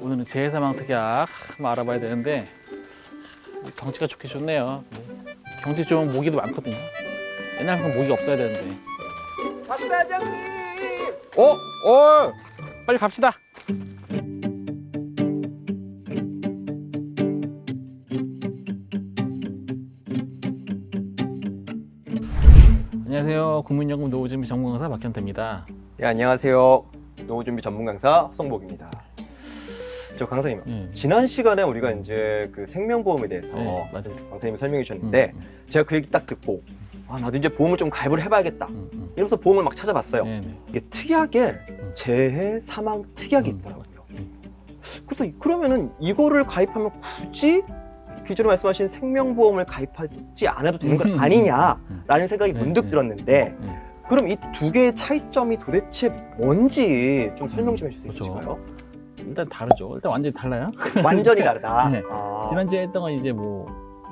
오늘은 재해사망 특약 한번 알아봐야 되는데 경치가 좋게 좋네요. 경치 좋은 모기도 많거든요. 옛날만큼 모기가 없어야 되는데. 박 사장님. 어? 어? 빨리 갑시다. 안녕하세요. 국민연금 노후준비 전문강사 박현태입니다. 네, 안녕하세요. 노후 준비 전문 강사 성복입니다. 저 강사님, 예. 지난 시간에 우리가 이제 그 생명보험에 대해서 네, 맞아요. 강사님이 설명해 주셨는데 음, 제가 그 얘기 딱 듣고 아 나도 이제 보험을 좀 가입을 해봐야겠다. 음, 음. 이러면서 보험을 막 찾아봤어요. 네, 네. 이게 특약에 재해 사망 특약이 음. 있더라고요. 그래서 그러면은 이거를 가입하면 굳이 기존에 말씀하신 생명보험을 가입하지 않아도 되는 건 음. 아니냐라는 생각이 네, 문득 네. 들었는데 네. 그럼 이 두 개의 차이점이 도대체 뭔지 좀 설명 좀 해줄 수 그렇죠. 있으실까요? 일단 다르죠. 일단 완전히 달라요. 완전히 다르다. 네. 아. 지난주에 했던 건 이제 뭐,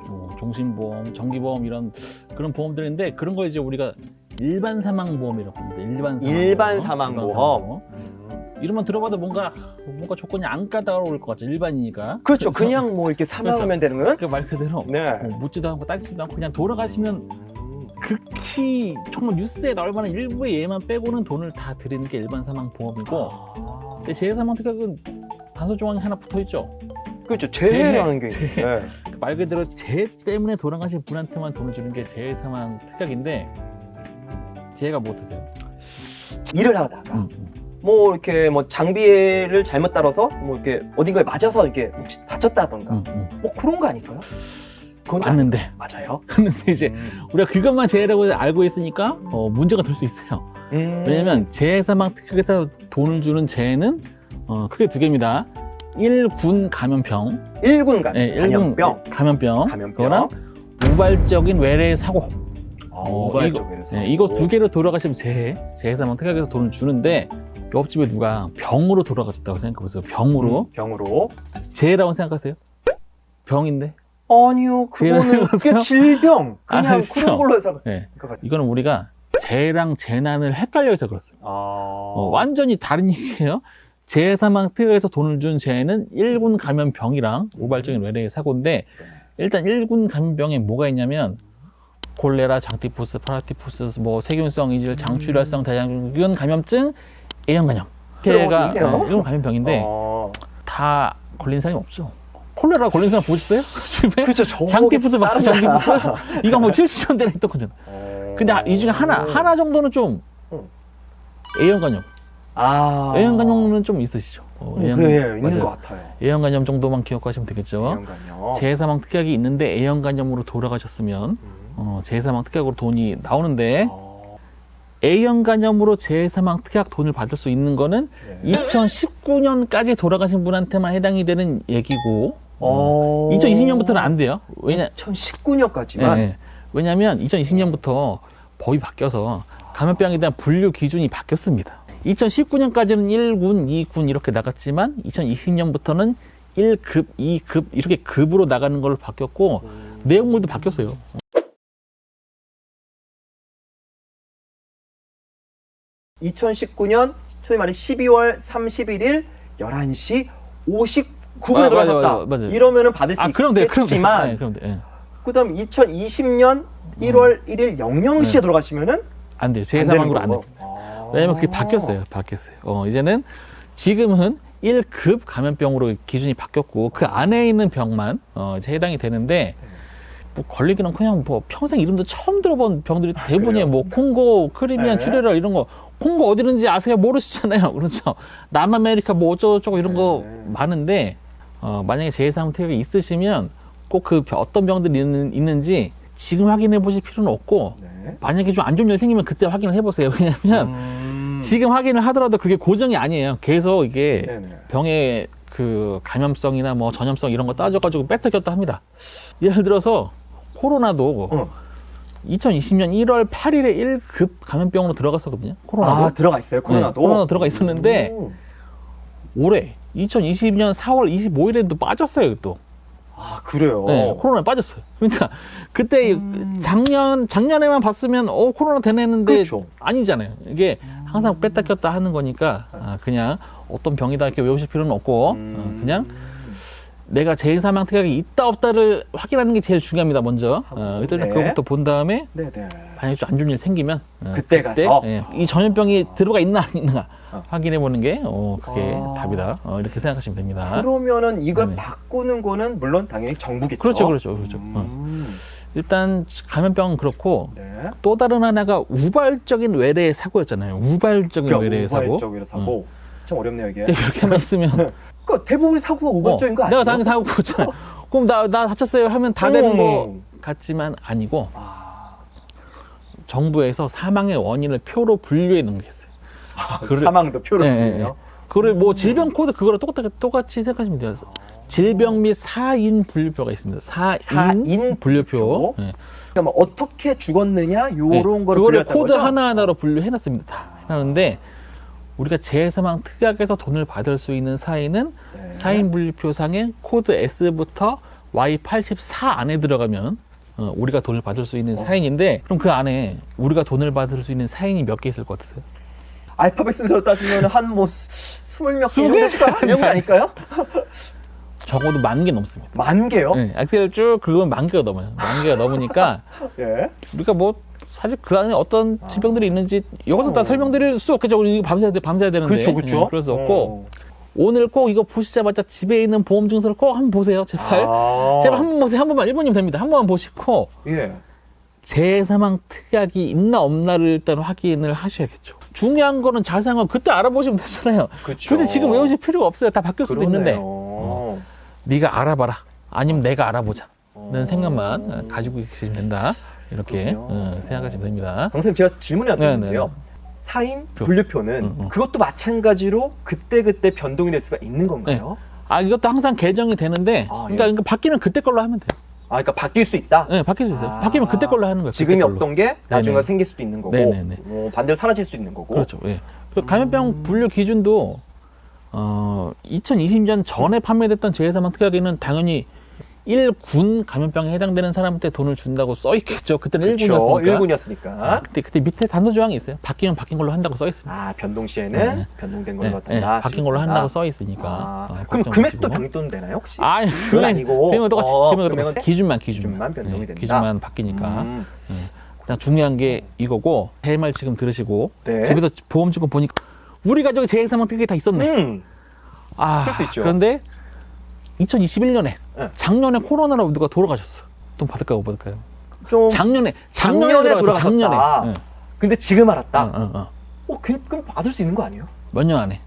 뭐 종신보험, 정기보험 이런 그런 보험들인데 그런 거 이제 우리가 일반 사망보험이라고 합니다. 일반 사망보험. 일반 사망보험. 음. 이름만 들어봐도 뭔가 뭔가 조건이 안 까다로울 것 같죠. 일반이니까. 그렇죠. 그냥 뭐 이렇게 사망하면 되는 그말 그대로 네. 뭐 묻지도 않고 따지지도 않고 그냥 돌아가시면 음. 극히 정말 뉴스에 나올 만한 일부의 예만 빼고는 돈을 다 드리는 게 일반 사망보험이고 아. 근데 재해사망 특약은 단서 조항이 하나 붙어 있죠. 그렇죠. 재해라는 게 재해. 있는데. 말 그대로 재해 때문에 돌아가신 분한테만 돈을 주는 게 재해 사망 특약인데 재해가 뭐 어떠세요? 일을 하다가 음, 음. 뭐 이렇게 뭐 장비를 잘못 따라서 뭐 이렇게 어딘가에 맞아서 이렇게 혹시 다쳤다던가 음, 음. 뭐 그런 거 아닐까요? 그건 좀 맞는데 맞아요. 근데 이제 음. 우리가 그것만 재해라고 알고 있으니까 어, 문제가 될 수 있어요. 음. 왜냐면 재해 사망 특약에서 돈을 주는 재해는 어, 크게 두 개입니다. 1군 감염병, 일군 간 예, 일군 감염병, 감염병, 감염병. 그거랑 우발적인 외래 사고. 아, 어, 우발적이라서. 예, 이거 두 개로 돌아가시면 재해, 재해 사망 특약에서 돈을 주는데 옆집에 누가 병으로 돌아가셨다고 생각해 보세요. 병으로. 음, 병으로. 재해라고 생각하세요? 병인데? 아니요, 그거는 그게? 질병 그냥 알았어. 그런 걸로 해서 네. 이거는 우리가 재해랑 재난을 헷갈려 해서 그렇습니다. 아, 어, 완전히 다른 얘기예요. 재해 사망 특약에서 돈을 준 재해는 1군 감염병이랑 우발적인 외래의 사고인데 일단 1군 감염병에 뭐가 있냐면 콜레라, 장티푸스, 파라티푸스, 뭐 세균성 이질, 장출혈성 대장균 감염증, A형 감염. 걔가 들어보겠네요. 이런 감염병인데 아, 다 걸린 사람이 없죠. 콜레라 걸린 사람 보셨어요? 집에? 저 장티푸스 맞아, 장티푸스? 이거 뭐 70년대에 했던 거잖아. 어. 근데 이 중에 하나, 하나 정도는 좀 음. A형 감염. 아, A형 감염은 좀 있으시죠. 어, 음, A형 그래 감염. 있는 맞아요. 것 같아요. A형 간염 정도만 기억하시면 되겠죠. A형 간염. 재해사망 특약이 있는데 A형 간염으로 돌아가셨으면 음. 어, 재해사망 특약으로 돈이 나오는데 어, A형 간염으로 재해사망 특약 돈을 받을 수 있는 거는 네. 2019년까지 돌아가신 분한테만 해당이 되는 얘기고 어. 2020년부터는 안 돼요. 왜냐 2019년까지만. 예, 예. 왜냐하면 2020년부터 법이 바뀌어서 감염병에 대한 분류 기준이 바뀌었습니다. 2019년까지는 1군, 2군 이렇게 나갔지만 2020년부터는 1급, 2급 이렇게 급으로 나가는 걸로 바뀌었고 음. 내용물도 바뀌었어요. 음. 2019년 소위 말해 12월 31일 11시 59분에 아, 돌아섰다. 맞아요, 맞아요. 이러면은 받을 수 아, 그럼 돼, 그럼 돼. 있겠지만 네, 그럼 돼. 예. 그다음 2020년 1월 1일 00시에 네. 돌아가시면은 안 돼요. 안 되는 재해사망으로 안 돼요. 거고. 아. 왜냐면 그게 바뀌었어요. 바뀌었어요. 어, 이제는 지금은 1급 감염병으로 기준이 바뀌었고 그 안에 있는 병만 어, 이제 해당이 되는데 뭐 걸리기는 그냥 뭐 평생 이름도 처음 들어본 병들이 대부분이에요. 그래요? 뭐 콩고, 크리미안, 네. 출혈라 이런 거 콩고 어디는지 아세요? 모르시잖아요. 그렇죠. 남아메리카 뭐 어쩌고저쩌고 이런 거 네. 많은데 어, 만약에 재해상 특약이 있으시면 꼭 그 어떤 병들이 있는, 있는 지 지금 확인해 보실 필요는 없고 네. 만약에 좀 안 좋은 일 생기면 그때 확인을 해보세요. 왜냐면 음. 지금 확인을 하더라도 그게 고정이 아니에요. 계속 이게 네네. 병의 그 감염성이나 뭐 전염성 이런 거 따져가지고 뺐다 꼈다 합니다. 예를 들어서 코로나도 어. 2020년 1월 8일에 1급 감염병으로 들어갔었거든요. 코로나도. 아 들어가 있어요 코로나도. 네, 코로나 들어가 있었는데 음. 올해 2022년 4월 25일에 또 빠졌어요. 또. 아 그래요. 네, 코로나에 빠졌어요. 그러니까 그때 음. 작년 작년에만 봤으면 어 코로나 되네 했는데 그렇죠. 아니잖아요. 이게 항상 뺐다 꼈다 하는 거니까 아, 그냥 어떤 병이다 이렇게 외우실 필요는 없고 음. 어, 그냥 내가 제사망 특약이 있다 없다를 확인하는 게 제일 중요합니다 먼저 어, 일단 네. 그거부터 본 다음에 네네. 만약에 좀안 좋은 일 생기면 어, 그때 가서? 예, 이 전염병이 들어가 있나 안 있나 어. 확인해 보는 게 어, 그게 아. 답이다 어, 이렇게 생각하시면 됩니다 그러면은 이걸 네네. 바꾸는 거는 물론 당연히 정부겠죠. 그렇죠 그렇죠 그렇죠 어. 음. 일단 감염병 은 그렇고 네. 또 다른 하나가 우발적인 외래 사고였잖아요 우발적인 외래 사고 우발적인 사고. 좀 어렵네요 이게. 근데 이렇게 하면 있으면 그러니까 대부분 사고가 우발적인 거 어, 아니에요? 내가 당연히 사고 그렇잖아요 그럼 나, 나 다쳤어요 하면 다 되는 음. 거 같지만 아니고 아, 정부에서 사망의 원인을 표로 분류해 놓은 게 있어요 그래- 사망도 표로 예, 예. 예. 그걸 뭐 질병 코드 그거랑 똑같이, 똑같이 생각하시면 돼요. 질병 및 사인 분류표가 있습니다. 사인, 사인 분류표. 예. 그러니까 뭐 어떻게 죽었느냐 요런 네. 거를 분류했던 코드 거죠? 하나하나로 분류해놨습니다. 다 해놨는데 우리가 재해사망 특약에서 돈을 받을 수 있는 사인은 네. 사인 분류표상에 코드 S부터 Y84 안에 들어가면 어, 우리가 돈을 받을 수 있는 어. 사인인데 그럼 그 안에 우리가 돈을 받을 수 있는 사인이 몇 개 있을 것 같으세요? 알파벳 순서로 따지면 한뭐 스물 몇 개 스무 이런 개? 거 이런 거 아닐까요? 적어도 만 개 넘습니다. 만 개요? 네, 엑셀 쭉 긁으면 만 개가 넘어요. 만 개가 넘으니까 예. 우리가 뭐 사실 그 안에 어떤 질병들이 있는지 여기서 다 어. 설명드릴 수 없겠죠. 우리 밤새야, 돼- 밤새야 되는데. 그렇죠, 그렇죠. 예, 그럴 수 없고 오늘 꼭 이거 보시자마자 집에 있는 보험 증서를 꼭 한번 보세요. 제발. 아. 제발 한 번 보세요. 한 번만 1분이면 됩니다. 한 번만 보시고 예. 재사망 특약이 있나 없나를 일단 확인을 하셔야겠죠. 중요한 거는 자세한 건 그때 알아보시면 되잖아요. 그렇죠. 굳이 지금 외우실 필요가 없어요. 다 바뀔 수도 있는데. 그러네요. 네가 알아봐라. 아니면 내가 알아보자. 어. 는 생각만 어, 가지고 계시면 된다. 이렇게 그렇군요. 어, 생각하시면 됩니다. 방금 제가 질문이 하나 네, 있는데요. 네, 사인 표. 분류표는 음, 음. 그것도 마찬가지로 그때 그때 변동이 될 수가 있는 건가요? 아 이것도 항상 개정이 되는데 아, 그러니까, 예. 그러니까 바뀌면 그때 걸로 하면 돼요. 아, 그러니까 바뀔 수 있다. 네, 바뀔 수 있어요. 아. 바뀌면 그때 걸로 하는 거예요. 지금이 그때 걸로. 없던 게 나중에 네네. 생길 수도 있는 거고 네네네. 어, 반대로 사라질 수도 있는 거고. 그렇죠. 예. 그 감염병 분류 기준도 어 2020년 전에 판매됐던 재해사망 특약에는 당연히 1군 감염병에 해당되는 사람한테 돈을 준다고 써 있겠죠. 그때는 그렇죠. 1군이었으니까. 1군이었으니까. 아, 그때 그때 밑에 단서 조항이 있어요. 바뀌면 바뀐 걸로 한다고 써 있습니다. 아, 변동 시에는 네. 변동된 네, 걸로 네, 한다. 바뀐 걸로 한다고 써 있으니까. 아, 어, 그럼 금액도 마시고. 변동 되나요 혹시? 아, 그건 아니고. 금액은 똑같이. 어, 금액은 똑같이. 기준만 기준만. 기준만 변동이 된다. 기준만 바뀌니까. 음, 그냥 중요한 게 이거고 제 말 지금 들으시고 네. 집에서 보험 증권 보니까 우리 가족에 재해사망 특약이 다 있었네. 음, 아, 그럴 수 있죠. 그런데 2021년에 네. 작년에 코로나로 누가 돌아가셨어. 돈 받을까요, 못 받을까요? 좀 작년에 작년에, 작년에 돌아가셨어. 작년에. 돌아가셨다. 응. 근데 지금 알았다. 어, 어, 어. 어, 그- 그럼 받을 수 있는 거 아니에요? 몇년 안에?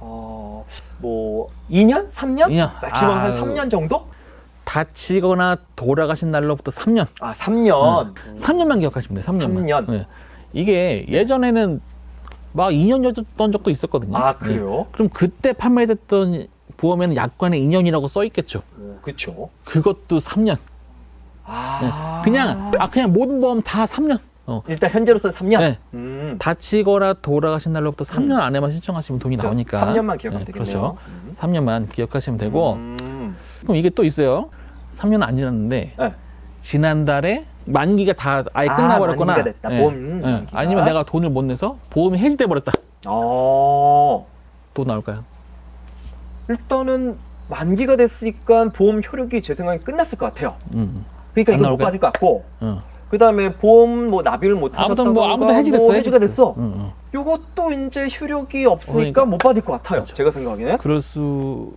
어, 뭐 2년, 3년? 2년. 맥시멈 한 아유. 3년 정도? 다치거나 돌아가신 날로부터 3년. 아, 3년. 3년만 기억하시면 돼요. 3년만. 삼 년. 네. 이게 예전에는 막 2년이었던 적도 있었거든요. 아, 네. 그래요? 그럼 그때 판매됐던 보험에는 약관에 2년이라고 써 있겠죠. 어, 그쵸. 그것도 3년. 아. 그냥 아 그냥 모든 보험 다 3년. 어. 일단 현재로서는 3년. 네. 음. 다치거나 돌아가신 날로부터 3년 안에만 신청하시면 돈이 나오니까. 3년만 기억하면 네, 되겠네요. 그렇죠. 음. 3년만 기억하시면 되고 음. 그럼 이게 또 있어요. 3년 안 지났는데 네. 지난달에 만기가 다 아예 아, 끝나버렸거나 만기가 됐다. 예, 보험 예. 만기가. 아니면 내가 돈을 못 내서 보험이 해지돼 버렸다. 어. 또 나올까요? 일단은 만기가 됐으니까 보험 효력이 제 생각에 끝났을 것 같아요. 음. 그러니까 안 이거 못 나올까요? 받을 것 같고 어. 그 다음에 보험 뭐 납입을 못 아무튼 하셨다고 뭐 아무튼 해지됐어. 뭐 해지가 됐어. 응, 응. 요것도 이제 효력이 없으니까 그러니까. 못 받을 것 같아요. 그렇죠. 제가 생각에는. 그럴 수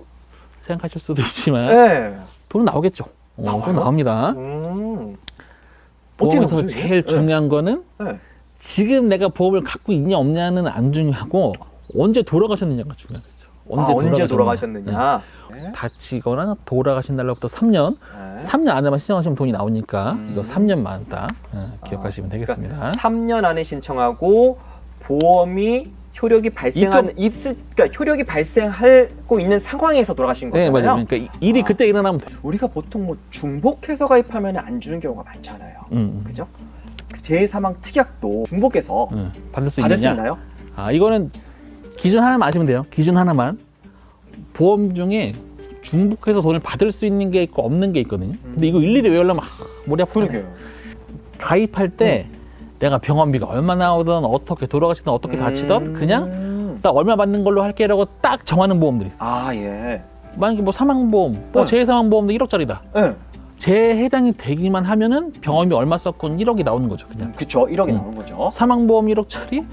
생각하실 수도 있지만 네. 돈은 나오겠죠. 어, 나와요? 돈 나옵니다. 음. 어떻게 보험에서 나오죠, 제일? 중요한 거는 네. 지금 내가 보험을 갖고 있냐 없냐는 안 중요하고 언제 돌아가셨느냐가 중요하겠죠. 언제, 아, 언제 돌아가셨느냐. 돌아가셨느냐. 네. 네. 다치거나 돌아가신 날로부터 3년, 네. 3년 안에만 신청하시면 돈이 나오니까 음. 이거 3년만 딱 어, 기억하시면 되겠습니다. 그러니까 3년 안에 신청하고 보험이 효력이 발생하는 있을 그러니까 효력이 발생하고 있는 상황에서 돌아가신 네, 거잖아요. 맞아요. 그러니까 이- 일이 아. 그때 일어나면 돼요. 우리가 보통 뭐 중복해서 가입하면 안 주는 경우가 많잖아요. 음, 그죠? 그 재해사망 특약도 중복해서 음, 받을 수 받을 수 있느냐? 있나요? 아, 이거는 기준 하나만 아시면 돼요. 기준 하나만. 보험 중에 중복해서 돈을 받을 수 있는 게 있고 없는 게 있거든요. 근데 이거 일일이 외우려면 하, 머리 아프잖아요. 그러게요. 가입할 때 내가 병원비가 얼마 나오든 어떻게 돌아가시든 어떻게 다치든 그냥 음. 딱 얼마 받는 걸로 할게라고 딱 정하는 보험들이 있어. 아 예. 만약에 뭐 사망보험, 뭐 네. 재해사망보험도 1억짜리다. 예. 재해 해당이 되기만 하면은 병원비 얼마 썼건 1억이 나오는 거죠, 그냥. 그쵸 1억이 음. 나오는 거죠. 사망보험 1억짜리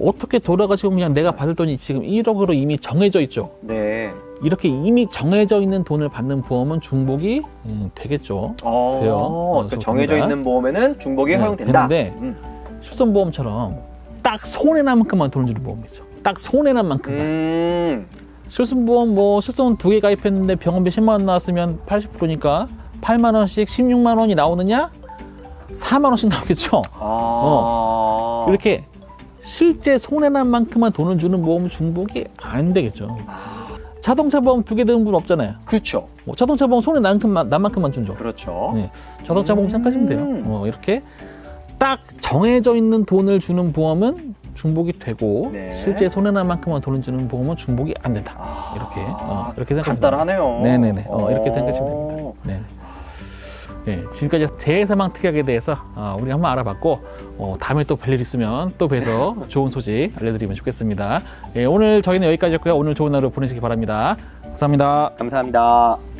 어떻게 돌아가시고 그냥 내가 받을 돈이 지금 1억으로 이미 정해져 있죠. 네. 이렇게 이미 정해져 있는 돈을 받는 보험은 중복이 음, 되겠죠. 어, 돼요. 어, 그 정해져. 있는 보험에는 중복이 네, 허용된다. 되는데 음. 실손보험처럼 딱 손해 난 만큼만 돈을 주는 보험이 있죠. 딱 손해 난 만큼만. 음. 실손보험 뭐 실손 두 개 가입했는데 병원비 10만 원 나왔으면 80%니까 8만 원씩 16만 원이 나오느냐? 4만 원씩 나오겠죠. 아. 이렇게 실제 손해 난 만큼만 돈을 주는 보험은 중복이 안 되겠죠. 자동차 보험 두 개 드는 분 없잖아요. 그렇죠. 뭐 자동차 보험 손해 난 만큼만, 난 만큼만 준죠. 그렇죠. 네. 자동차 보험 생각하시면 돼요. 음. 어, 이렇게 딱 정해져 있는 돈을 주는 보험은 중복이 되고 네. 실제 손해 난 만큼만 돈을 주는 보험은 중복이 안 된다. 아. 이렇게, 어, 이렇게 생각하시면 됩니다. 간단하네요. 네네네. 어, 이렇게 생각하시면 어. 네. 네, 지금까지 재해사망 특약에 대해서 어, 우리 한번 알아봤고 어, 다음에 또뵐일 있으면 또 뵈서 좋은 소식 알려드리면 좋겠습니다. 예, 오늘 저희는 여기까지였고요. 오늘 좋은 하루 보내시기 바랍니다. 감사합니다. 감사합니다.